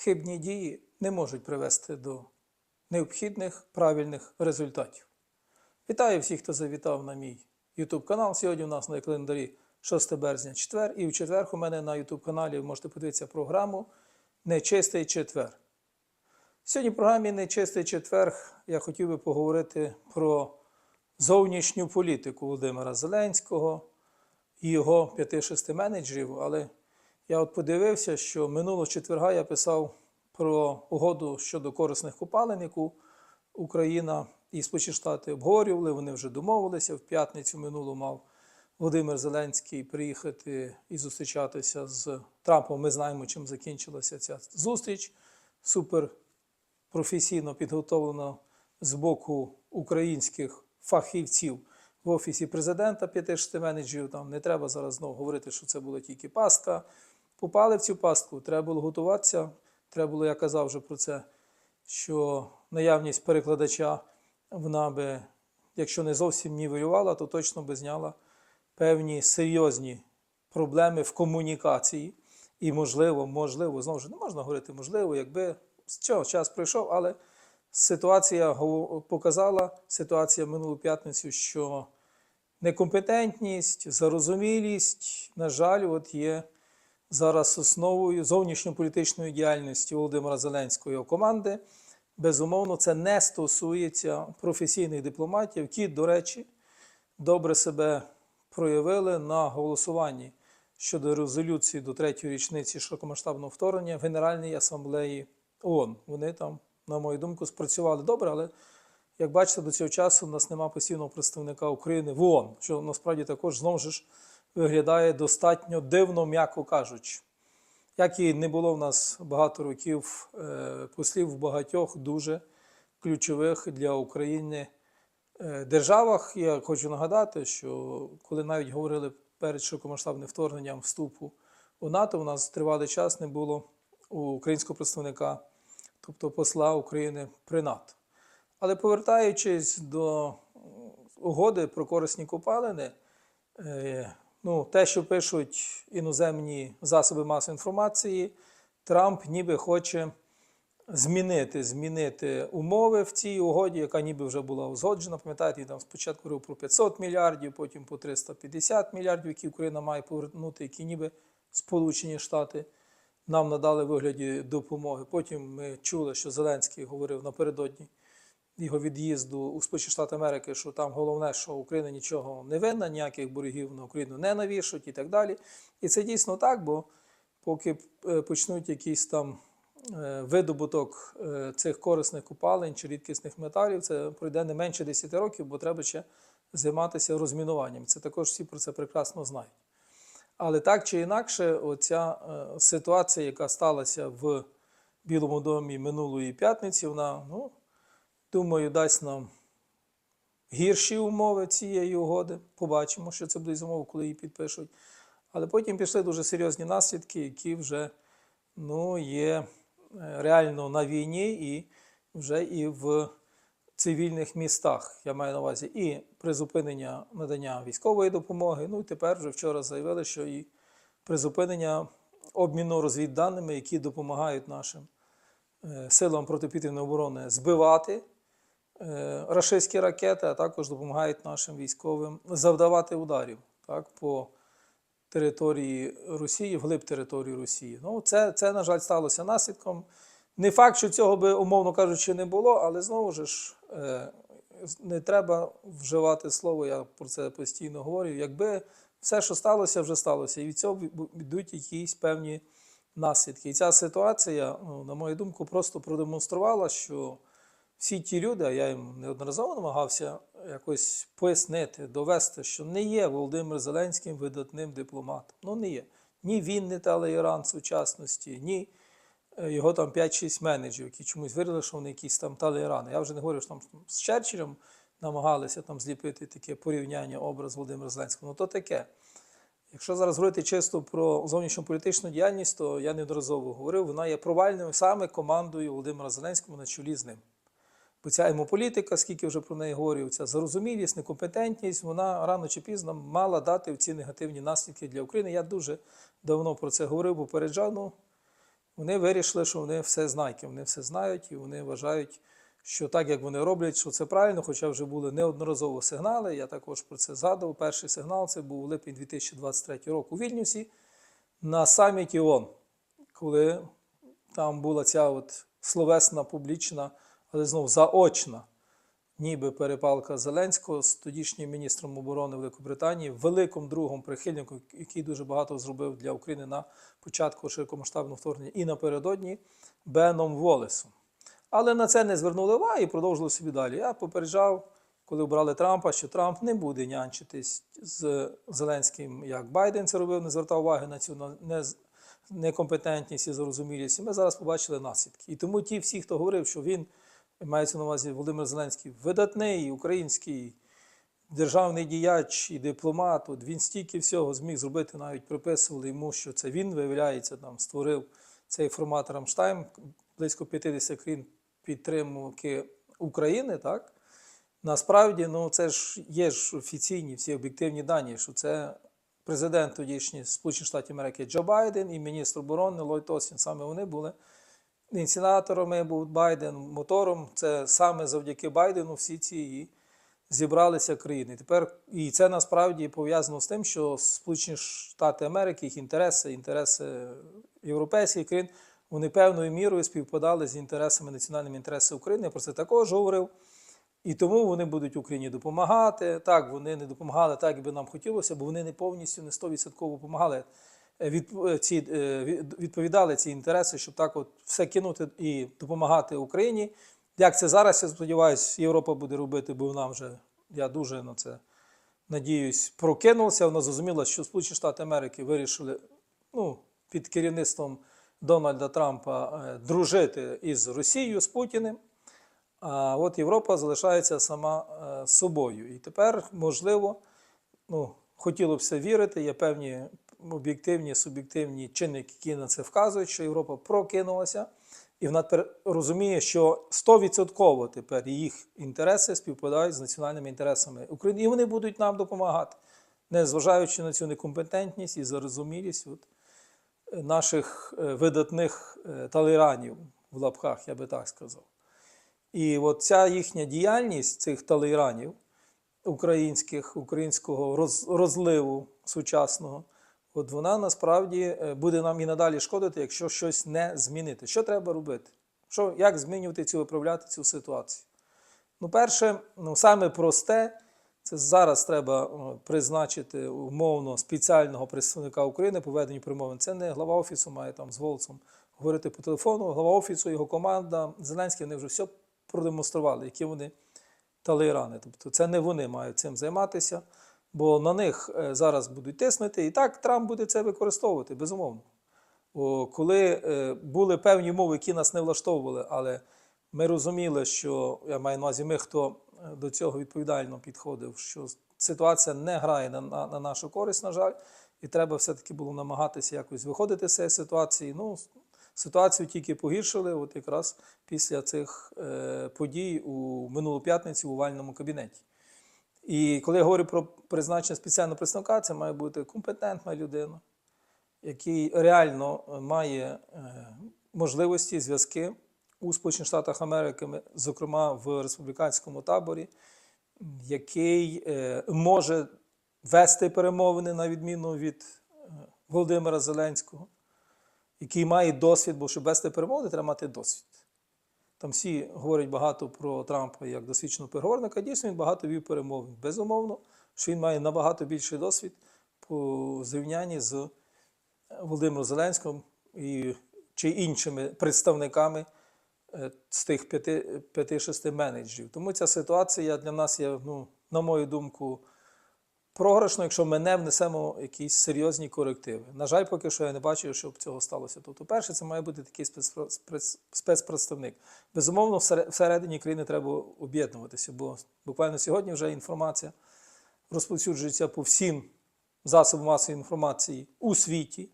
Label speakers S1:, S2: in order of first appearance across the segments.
S1: хибні дії не можуть привести до необхідних правильних результатів. Вітаю всіх, хто завітав на мій YouTube канал. Сьогодні у нас на календарі 6 березня четвер, і в четвер у мене на YouTube каналі ви можете подивитися програму Нечистий четвер. Сьогодні в програмі Нечистий четвер я хотів би поговорити про зовнішню політику Володимира Зеленського і його 5-6 менеджерів. Але я от подивився, що минулого четверга я писав про угоду щодо корисних копалин, яку Україна і Сполучені Штати обговорювали. Вони вже домовилися. В п'ятницю минулу мав Володимир Зеленський приїхати і зустрічатися з Трампом. Ми знаємо, чим закінчилася ця зустріч. Супер професійно підготовлено з боку українських фахівців в офісі президента 5-6 менеджерів. Там не треба зараз знову говорити, що це була тільки пастка. Попали в цю пастку, треба було готуватися. Треба було, я казав вже про це, що наявність перекладача вона би, якщо не зовсім нівелювала, то точно би зняла певні серйозні проблеми в комунікації. І можливо, можливо, знову ж не можна говорити, можливо, якби з цього час пройшов, але ситуація показала, ситуація минулу п'ятницю, що некомпетентність, зарозумілість, на жаль, от є зараз основою зовнішньополітичної діяльності Володимира Зеленського його команди. Безумовно, це не стосується професійних дипломатів, які, до речі, добре себе проявили на голосуванні щодо резолюції до третьої річниці широкомасштабного вторгнення в Генеральній асамблеї ООН. Вони там, на мою думку, спрацювали добре, але як бачите, до цього часу у нас немає постійного представника України в ООН, що насправді також знову ж виглядає достатньо дивно, м'яко кажучи. Як і не було в нас багато років е, послів в багатьох дуже ключових для України е, державах. Я хочу нагадати, що коли навіть говорили перед широкомасштабним вторгненням вступу у НАТО, у нас тривалий час не було українського представника, тобто посла України при НАТО. Але повертаючись до угоди про корисні копалини, е, ну, те, що пишуть іноземні засоби масової інформації, Трамп ніби хоче змінити, змінити умови в цій угоді, яка ніби вже була узгоджена. Пам'ятаєте, він там спочатку говорив про 500 мільярдів, потім по 350 мільярдів, які Україна має повернути, які ніби Сполучені Штати нам надали вигляді допомоги. Потім ми чули, що Зеленський говорив напередодні його від'їзду у Сполучені Штати Америки, що там головне, що Україна нічого не винна, ніяких боргів на Україну не навішують і так далі. І це дійсно так, бо поки е, почнуть якийсь там е, видобуток е, цих корисних купалин чи рідкісних металів, це пройде не менше 10 років, бо треба ще займатися розмінуванням. Це також всі про це прекрасно знають. Але так чи інакше, оця ситуація, яка сталася в Білому домі минулої п'ятниці, вона, ну, думаю, дасть нам гірші умови цієї угоди. Побачимо, що це буде за умови, коли її підпишуть. Але потім пішли дуже серйозні наслідки, які вже ну, є е, реально на війні і вже і в цивільних містах. Я маю на увазі і призупинення надання військової допомоги. Ну і тепер вже вчора заявили, що і призупинення обміну розвідданими, які допомагають нашим е, силам протиповітряної оборони збивати рашистські ракети, а також допомагають нашим військовим завдавати ударів так, по території Росії, вглиб території Росії. Ну, це, це, на жаль, сталося наслідком. Не факт, що цього би, умовно кажучи, не було, але знову ж е, не треба вживати слово, я про це постійно говорю. Якби все, що сталося, вже сталося, і від цього йдуть якісь певні наслідки. І ця ситуація, ну, на мою думку, просто продемонструвала, що всі ті люди, а я їм неодноразово намагався якось пояснити, довести, що не є Володимир Зеленським видатним дипломатом. Ну, не є. Ні він, не Талейран сучасності, ні е, його там 5-6 менеджерів, які чомусь вирішили, що вони якісь там Талейрани. Я вже не говорю, що там з Черчиллем намагалися там зліпити таке порівняння образ Володимира Зеленського. Ну, то таке. Якщо зараз говорити чисто про зовнішньополітичну діяльність, то я неодноразово говорив, вона є провальною саме командою Володимира Зеленського на чолі з ним. Бо ця емополітика, скільки вже про неї говорив, ця зарозумілість, некомпетентність, вона рано чи пізно мала дати ці негативні наслідки для України. Я дуже давно про це говорив, попереджав. Ну, Вони вирішили, що вони все знайки, вони все знають і вони вважають, що так як вони роблять, що це правильно, хоча вже були неодноразово сигнали. Я також про це згадував. Перший сигнал це був у липні 2023 року у Вільнюсі на саміті ООН, коли там була ця от словесна, публічна, але знов заочна, ніби перепалка Зеленського з тодішнім міністром оборони Великобританії, великим другом прихильником, який дуже багато зробив для України на початку широкомасштабного вторгнення і напередодні Беном Волесом. Але на це не звернули уваги і продовжили собі далі. Я попереджав, коли обрали Трампа, що Трамп не буде нянчитись з Зеленським, як Байден це робив, не звертав уваги на цю некомпетентність і зарозумілість. І ми зараз побачили наслідки. І тому ті всі, хто говорив, що він мається на увазі Володимир Зеленський, видатний український державний діяч і дипломат, от він стільки всього зміг зробити, навіть приписували йому, що це він, виявляється, там створив цей формат Рамштайн, близько 50 країн підтримки України, так? Насправді, ну це ж є ж офіційні всі об'єктивні дані, що це президент тодішній Сполучених Штатів Америки Джо Байден і міністр оборони Ллойд Остін. Саме вони були ініціаторами, був Байден, мотором. Це саме завдяки Байдену всі ці і зібралися країни. Тепер і це насправді пов'язано з тим, що Сполучені Штати Америки, їх інтереси, інтереси європейських країн, вони певною мірою співпадали з інтересами національними інтересами України. Я про це також говорив. І тому вони будуть Україні допомагати. Так, вони не допомагали так, як би нам хотілося, бо вони не повністю не 100% допомагали. Від, е, ці, е, відповідали ці інтереси, щоб так от все кинути і допомагати Україні. Як це зараз, я сподіваюся, Європа буде робити, бо вона вже, я дуже на це надіюсь, прокинулася. Вона зрозуміла, що Сполучені Штати Америки вирішили ну, під керівництвом Дональда Трампа е, дружити із Росією, з Путіним. А от Європа залишається сама собою. І тепер, можливо, ну, хотілося б вірити, є певні об'єктивні, суб'єктивні чинники, які на це вказують, що Європа прокинулася, і вона тепер розуміє, що 100% тепер їх інтереси співпадають з національними інтересами України, і вони будуть нам допомагати, незважаючи на цю некомпетентність і зарозумілість от, е, наших е, видатних е, талеранів в лапках, я би так сказав. І от ця їхня діяльність цих талейранів українських, українського роз, розливу сучасного, от вона насправді е, буде нам і надалі шкодити, якщо щось не змінити. Що треба робити? Що, як змінювати цю, виправляти цю ситуацію? Ну, перше, ну, саме просте, це зараз треба призначити умовно спеціального представника України по веденню перемовин. Це не глава офісу має там з Волцом говорити по телефону. Глава офісу, його команда, Зеленський, вони вже все продемонстрували, які вони талейрани. Тобто це не вони мають цим займатися, бо на них е, зараз будуть тиснути. І так Трамп буде це використовувати, безумовно. Бо коли е, були певні умови, які нас не влаштовували, але ми розуміли, що я маю на увазі, ми, хто е, до цього відповідально підходив, що ситуація не грає на, на, на нашу користь, на жаль, і треба все-таки було намагатися якось виходити з цієї ситуації. Ну, ситуацію тільки погіршили, от якраз після цих е, подій у минулу п'ятницю у вальному кабінеті. І коли я говорю про призначення спеціального представника, це має бути компетентна людина, який реально е, має е, можливості, зв'язки у Сполучених Штатах Америки, зокрема в республіканському таборі, який е, може вести перемовини на відміну від Володимира Зеленського, який має досвід, бо щоб вести перемовини, треба мати досвід. Там всі говорять багато про Трампа як досвідченого переговорника. Дійсно, він багато вів перемовин. Безумовно, що він має набагато більший досвід по зрівнянні з Володимиром Зеленським і чи іншими представниками е, з тих п'яти- п'яти-шести менеджерів. Тому ця ситуація для нас є, ну, на мою думку, програшно, якщо ми не внесемо якісь серйозні корективи. На жаль, поки що я не бачу, щоб цього сталося. Тобто, перше, це має бути такий спецпредставник. Безумовно, всередині країни треба об'єднуватися, бо буквально сьогодні вже інформація розповсюджується по всім засобам масової інформації у світі.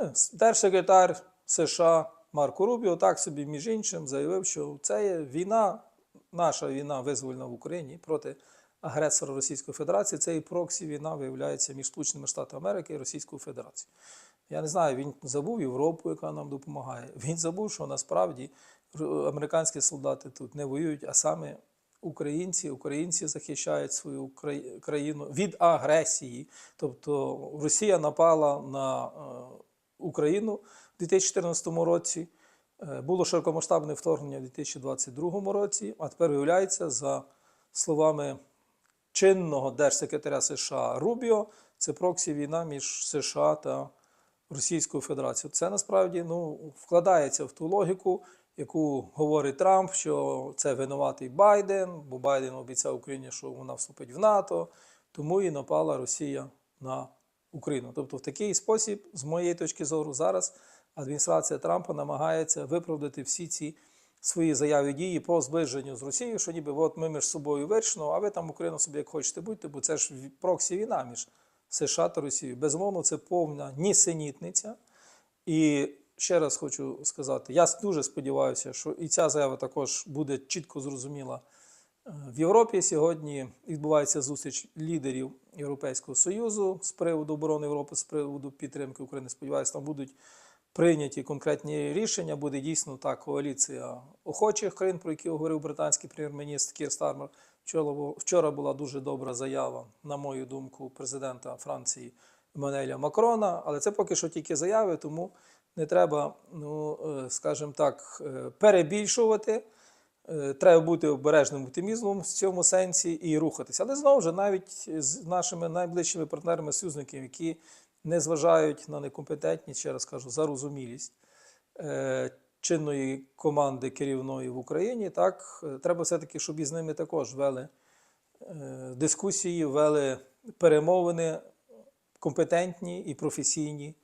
S1: Е, Держсекретар США Марко Рубіо так собі, між іншим, заявив, що це є війна, наша війна визвольна в Україні проти агресора Російської Федерації, це і проксі війна виявляється між Сполученими Штатами Америки і Російською Федерацією. Я не знаю, він забув Європу, яка нам допомагає. Він забув, що насправді американські солдати тут не воюють, а саме українці, українці захищають свою країну від агресії. Тобто Росія напала на е, Україну у 2014 році. Е, Було широкомасштабне вторгнення у 2022 році, а тепер виявляється, за словами чинного держсекретаря США Рубіо, це проксі війна між США та Російською Федерацією. Це насправді ну, вкладається в ту логіку, яку говорить Трамп, що це винуватий Байден, бо Байден обіцяв Україні, що вона вступить в НАТО, тому і напала Росія на Україну. Тобто, в такий спосіб, з моєї точки зору, зараз адміністрація Трампа намагається виправдати всі ці свої заяви дії по зближенню з Росією, що ніби от ми між собою вирішено, а ви там Україну собі як хочете будьте, бо це ж проксі війна між США та Росією. Безумовно, це повна нісенітниця. І ще раз хочу сказати: я дуже сподіваюся, що і ця заява також буде чітко зрозуміла. Е, В Європі сьогодні відбувається зустріч лідерів Європейського Союзу з приводу оборони Європи, з приводу підтримки України. Сподіваюся, там будуть прийняті конкретні рішення. Буде дійсно та коаліція охочих країн, про які говорив британський прем'єр-міністр Кір Стармер. Вчора, була дуже добра заява, на мою думку, президента Франції Еммануеля Макрона, але це поки що тільки заяви, тому не треба, ну, е, скажімо так, е, перебільшувати. Е, Треба бути обережним оптимізмом в цьому сенсі і рухатися. Але знову ж навіть з нашими найближчими партнерами, союзниками, які не зважають на некомпетентність, ще раз кажу, зарозумілість е, чинної команди керівної в Україні, так е, треба все-таки, щоб із ними також вели е, дискусії, вели перемовини компетентні і професійні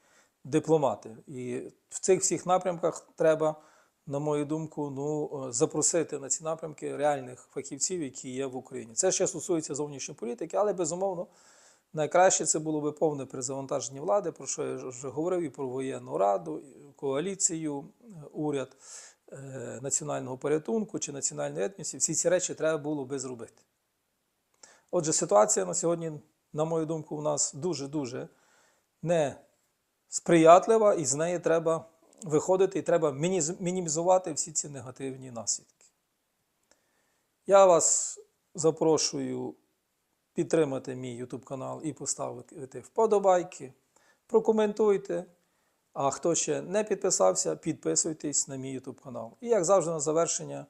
S1: дипломати. І в цих всіх напрямках треба, на мою думку, ну, запросити на ці напрямки реальних фахівців, які є в Україні. Це ще стосується зовнішньої політики, але безумовно. Найкраще це було би повне перезавантаження влади, про що я вже говорив, і про воєнну раду, коаліцію, е, уряд е, національного порятунку чи національної етності. Всі ці речі треба було би зробити. Отже, ситуація на сьогодні, на мою думку, у нас дуже-дуже не сприятлива, і з неї треба виходити, і треба мінімізувати всі ці негативні наслідки. Я вас запрошую підтримати мій YouTube канал і поставити вподобайки, прокоментуйте. А хто ще не підписався, підписуйтесь на мій YouTube канал. І як завжди, на завершення,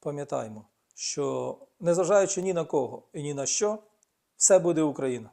S1: пам'ятаймо, що незважаючи ні на кого і ні на що, все буде Україна.